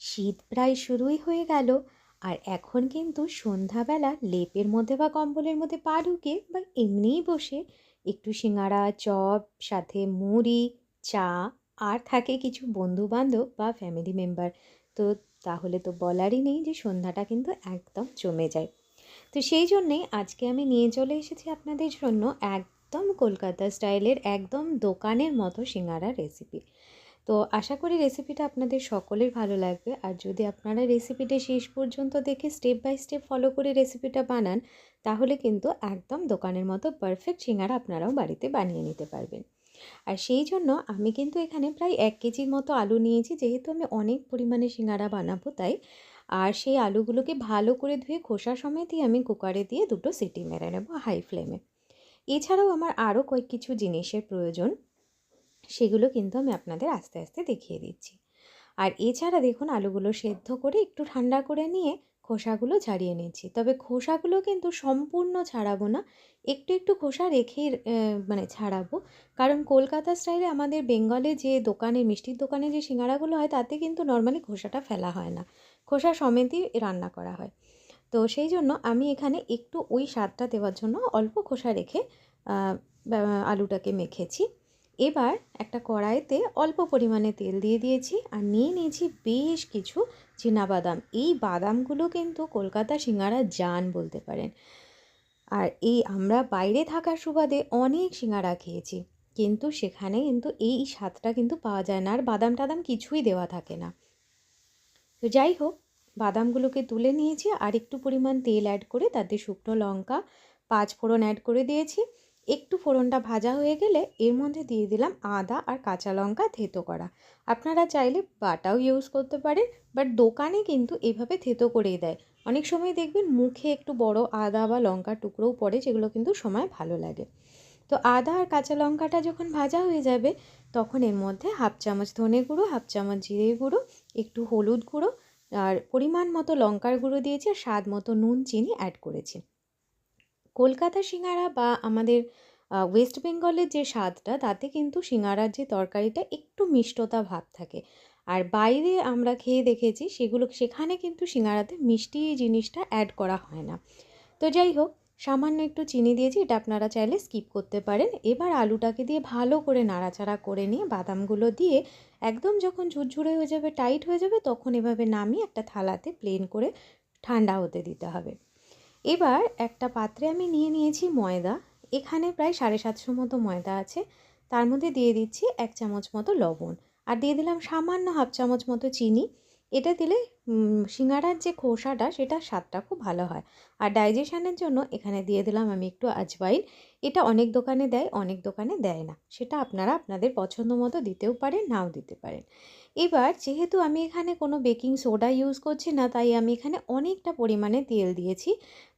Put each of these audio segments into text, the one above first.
শীত প্রায় শুরুই হয়ে গেল, আর এখন কিন্তু সন্ধ্যাবেলা লেপের মধ্যে বা কম্বলের মধ্যে পা ঢুকে বা এমনিই বসে একটু সিঙাড়া চপ, সাথে মুড়ি, চা আর থাকে কিছু বন্ধু বান্ধব বা ফ্যামিলি মেম্বার তো তাহলে তো বলারই নেই যে সন্ধ্যাটা কিন্তু একদম জমে যায়। তো সেই জন্যেই আজকে আমি নিয়ে চলে এসেছি আপনাদের জন্য একদম কলকাতা স্টাইলের একদম দোকানের মতো সিঙ্গারার রেসিপি তো আশা করি রেসিপিটা আপনাদের সকলের ভালো লাগবে। আর যদি আপনারা রেসিপিটা শেষ পর্যন্ত দেখে স্টেপ বাই স্টেপ ফলো করে রেসিপিটা বানান, তাহলে কিন্তু একদম দোকানের মতো পারফেক্ট সিঙ্গারা আপনারাও বাড়িতে বানিয়ে নিতে পারবেন। আর সেই জন্য আমি কিন্তু এখানে প্রায় এক কেজির মতো আলু নিয়েছি, যেহেতু আমি অনেক পরিমাণে সিঙ্গারা বানাবো তাই। আর সেই আলুগুলোকে ভালো করে ধুয়ে খোসা সমেতই আমি কুকারে দিয়ে দুটো সিটি মেরে নেব হাই ফ্লেমে। এছাড়াও আমার আরও কয়েক কিছু জিনিসের প্রয়োজন। সেগুলো কিন্তু আমি আপনাদের আস্তে আস্তে দেখিয়ে দিচ্ছি। আর এছাড়া দেখুন আলুগুলো সেদ্ধ করে একটু ঠান্ডা করে নিয়ে খোসাগুলো ছাড়িয়ে নিচ্ছি। তবে খোসাগুলো কিন্তু সম্পূর্ণ ছাড়াবো না। একটু একটু খোসা রেখেই মানে ছাড়াবো। কারণ কলকাতা স্টাইলে আমাদের বেঙ্গলে যে দোকানে, মিষ্টির দোকানে যে সিঙ্গারাগুলো হয়, তাতে কিন্তু নর্মালি খোসাটা ফেলা হয় না। খোসা সমেতই রান্না করা হয়। তো সেই জন্য আমি এখানে একটু ওই স্বাদটা দেওয়ার জন্য অল্প খোসা রেখে আলুটাকে মেখেছি। এবার একটা কড়াইতে অল্প পরিমাণে তেল দিয়ে দিয়েছি আর নিয়ে নিয়েছি বেশ কিছু বাদাম এই বাদামগুলো কিন্তু কলকাতা সিঙ্গারা জান বলতে পারেন। আর এই আমরা বাইরে থাকার সুবাদে অনেক সিঙ্গারা খেয়েছি, কিন্তু সেখানে কিন্তু এই স্বাদটা কিন্তু পাওয়া যায় না আর বাদাম টাদাম কিছুই দেওয়া থাকে না। তো যাই হোক, বাদামগুলোকে তুলে নিয়েছি আর একটু পরিমাণ তেল অ্যাড করে তাতে শুকনো লঙ্কা, পাঁচ ফোড়ন অ্যাড করে দিয়েছি। একটু ফোড়নটা ভাজা হয়ে গেলে এর মধ্যে দিয়ে দিলাম আদা আর কাঁচা লঙ্কা থেতো করা। আপনারা চাইলে বাটাও ইউজ করতে পারেন বাট দোকানে কিন্তু এভাবে থেতো করেই দেয়। অনেক সময় দেখবেন মুখে একটু বড় আদা বা লঙ্কার টুকরোও পড়ে, যেগুলো কিন্তু সময় ভালো লাগে। তো আদা আর কাঁচা লঙ্কাটা যখন ভাজা হয়ে যাবে, তখন এর মধ্যে হাফ চামচ ধনে গুঁড়ো, হাফ চামচ জিরে গুঁড়ো, একটু হলুদ গুঁড়ো, আর পরিমাণ মতো লঙ্কার গুঁড়ো দিয়েছি আর স্বাদ মতো নুন, চিনি অ্যাড করেছি। কলকাতা সিঙ্গারা বা আমাদের ওয়েস্ট বেঙ্গলের যে স্বাদটা, তাতে কিন্তু সিঙ্গারার যে তরকারিটা একটু মিষ্টতা ভাব থাকে। আর বাইরে আমরা খেয়ে দেখেছি, সেগুলো, সেখানে কিন্তু সিঙ্গারাতে মিষ্টি জিনিসটা অ্যাড করা হয় না। তো যাই হোক, সামান্য একটু চিনি দিয়েছি, এটা আপনারা চাইলে স্কিপ করতে পারেন। এবার আলুটাকে দিয়ে ভালো করে নাড়াচাড়া করে নিয়ে বাদামগুলো দিয়ে একদম যখন ঝুরঝুরে হয়ে যাবে টাইট হয়ে যাবে, তখন এভাবে নামিয়ে একটা থালাতে প্লেন করে ঠান্ডা হতে দিতে হবে। এবার একটা পাত্রে আমি নিয়ে নিয়েছি ময়দা। এখানে প্রায় সাড়ে সাতশো মতো ময়দা আছে। তার মধ্যে দিয়ে দিচ্ছি এক চামচ মতো লবণ। আর দিয়ে দিলাম সামান্য হাফ চামচ মতো চিনি। এটা দিলে সিঙ্গারার যে খোসাটা, সেটা স্বাদটা খুব ভালো হয়। আর ডাইজেশনের জন্য এখানে দিয়ে দিলাম আমি একটু আজওয়াইন এটা অনেক দোকানে দেয়, অনেক দোকানে দেয় না। সেটা আপনারা আপনাদের পছন্দ মতো দিতেও পারেন, নাও দিতে পারেন। এবার যেহেতু আমি এখানে কোনো বেকিং সোডা ইউজ করছি না, তাই আমি এখানে অনেকটা পরিমাণে তেল দিয়েছি।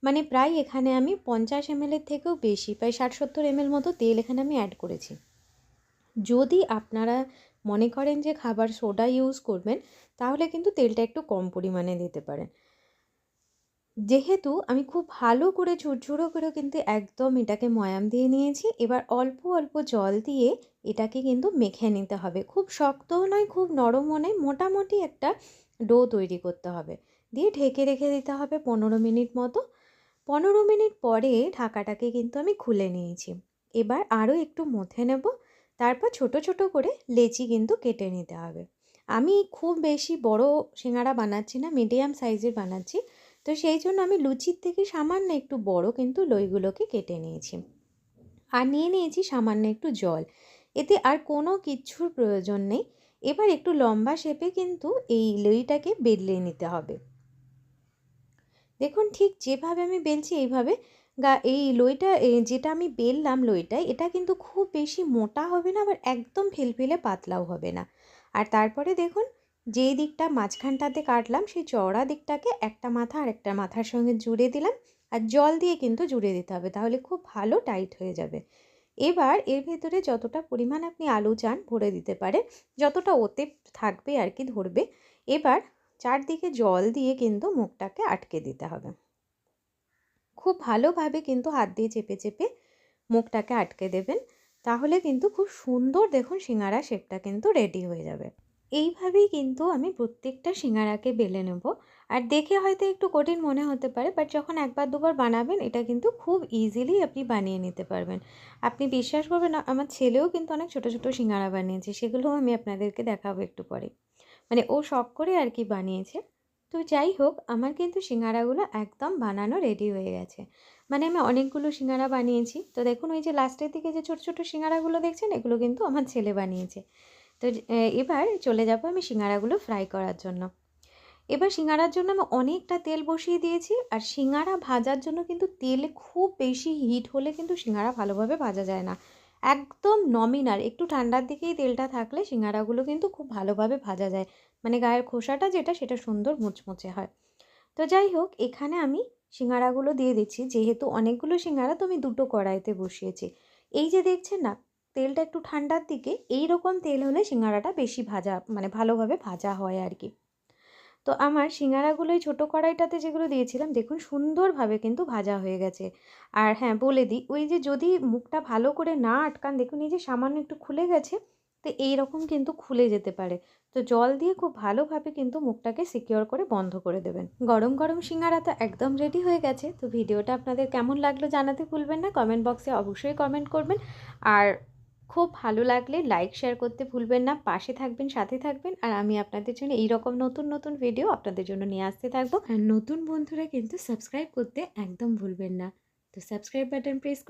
মানে প্রায় এখানে আমি পঞ্চাশ এমএলের থেকেও বেশি, প্রায় ষাট সত্তর এমএল মতো তেল এখানে আমি অ্যাড করেছি। যদি আপনারা মনে করেন যে খাবার সোডা ইউজ করবেন, তাহলে কিন্তু তেলটা একটু কম পরিমাণে দিতে পারেন। যেহেতু আমি খুব ভালো করে ঝুরঝুরো করে কিন্তু একদম এটাকে ময়াম দিয়ে নিয়েছি, এবার অল্প অল্প জল দিয়ে এটাকে কিন্তু মেখে নিতে হবে। খুব শক্তও নয়, খুব নরমও নয়, মোটামুটি একটা ডো তৈরি করতে হবে। দিয়ে ঢেকে রেখে দিতে হবে পনেরো মিনিট মতো। পনেরো মিনিট পরে ঢাকাটাকে কিন্তু আমি খুলে নিয়েছি। এবার আরও একটু মথে নেব, তারপর ছোট ছোট করে লেচি কিন্তু কেটে নিতে হবে। আমি খুব বেশি বড় সিঙ্গারা বানাচ্ছি না, মিডিয়াম সাইজের বানাচ্ছি। তো সেই জন্য আমি লুচির থেকে সামান্য একটু বড় কিন্তু লইগুলোকে কেটে নিয়েছি। আর নিয়ে নিয়েছি সামান্য একটু জল। এতে আর কোনো কিচ্ছুর প্রয়োজন নেই। এবার একটু লম্বা শেপে কিন্তু এই লইটাকে বেলে নিতে হবে। দেখুন ঠিক যেভাবে আমি বেলছি এইভাবে গা, এই লইটা যেটা আমি বেললাম লইটায় এটা কিন্তু খুব বেশি মোটা হবে না, আবার একদম ফেলফেলে পাতলাও হবে না। আর তারপরে দেখুন যেই দিকটা মাঝখানটাতে কাটলাম, সেই চওড়া দিকটাকে একটা মাথা আর একটা মাথার সঙ্গে জুড়ে দিলাম আর জল দিয়ে কিন্তু জুড়ে দিতে হবে, তাহলে খুব ভালো টাইট হয়ে যাবে। এবার এর ভেতরে যতটা পরিমাণ আপনি আলু চান ভরে দিতে পারেন, যতটা ওতে থাকবে আর কি ধরবে, এবার চারদিকে জল দিয়ে কিন্তু মুখটাকে আটকে দিতে হবে। খুব ভালোভাবে কিন্তু হাত দিয়ে চেপে চেপে মুখটাকে আটকে দেবেন, তাহলে কিন্তু খুব সুন্দর দেখুন সিঙ্গারা শেপটা কিন্তু রেডি হয়ে যাবে। এইভাবেই কিন্তু আমি প্রত্যেকটা সিঙ্গারাকে বেলে নেব। আর দেখে হয়তো একটু কঠিন মনে হতে পারে বাট যখন একবার, দুবার বানাবেন, এটা কিন্তু খুব ইজিলি আপনি বানিয়ে নিতে পারবেন। আপনি বিশ্বাস করবেন আমার ছেলেও কিন্তু অনেক ছোট ছোট সিঙ্গারা বানিয়েছে, সেগুলোও আমি আপনাদেরকে দেখাবো একটু পরে। মানে ও শখ করে আর কি বানিয়েছে। তো যাই হোক, আমার কিন্তু সিঙ্গারাগুলো একদম বানানো রেডি হয়ে গেছে। মানে আমি অনেকগুলো সিঙ্গারা বানিয়েছি। তো দেখুন, ওই যে লাস্টের দিকে যে ছোট ছোট সিঙ্গারাগুলো দেখছেন, এগুলো কিন্তু আমার ছেলে বানিয়েছে। তো এবার চলে যাব আমি সিঙ্গারাগুলো ফ্রাই করার জন্য। এবার সিঙ্গারার জন্য আমি অনেকটা তেল বসিয়ে দিয়েছি, আর সিঙ্গারা ভাজার জন্য কিন্তু তেল খুব বেশি হিট হলে কিন্তু সিঙ্গারা ভালোভাবে ভাজা যায় না। একদম নমিনাল একটু ঠান্ডার দিকেই তেলটা থাকলে সিঙ্গারাগুলো কিন্তু খুব ভালোভাবে ভাজা যায়। মানে গায়ের খোসাটা যেটা, সেটা সুন্দর মুচমুচে হয়। তো যাই হোক, এখানে আমি সিঙ্গারাগুলো দিয়ে দিচ্ছি। যেহেতু অনেকগুলো সিঙ্গারা তো আমি দুটো কড়াইতে বসিয়েছি। এই যে দেখছেন না তেলটা একটু ঠান্ডার দিকে এই রকম তেল হলে সিঙ্গারাটা বেশি ভাজা মানে ভালোভাবে ভাজা হয় আর কি। তো আমার সিঙ্গারাগুলো এই ছোটো কড়াইটাতে যেগুলো দিয়েছিলাম, দেখুন সুন্দরভাবে কিন্তু ভাজা হয়ে গেছে। আর হ্যাঁ বলে দিই, ওই যে যদি মুখটা ভালো করে না আটকান, দেখুন এই যে সামান্য একটু খুলে গেছে, তো এই রকম কিন্তু খুলে যেতে পারে। তো জল দিয়ে খুব ভালোভাবে কিন্তু মুখটাকে সিকিওর করে বন্ধ করে দেবেন। গরম গরম সিঙ্গারা তো একদম রেডি হয়ে গেছে। তো ভিডিওটা আপনাদের কেমন লাগল জানাতে ভুলবেন না কমেন্ট বক্সে অবশ্যই কমেন্ট করবেন। আর খুব ভালো লাগলে লাইক শেয়ার করতে ভুলবেন না। পাশে থাকবেন, সাথে থাকবেন। আর আমি আপনাদের জন্য এই রকম নতুন নতুন ভিডিও আপনাদের জন্য নিয়ে আসতে থাকব। আর নতুন বন্ধুরা কিন্তু সাবস্ক্রাইব করতে একদম ভুলবেন না। তো সাবস্ক্রাইব বাটন প্রেস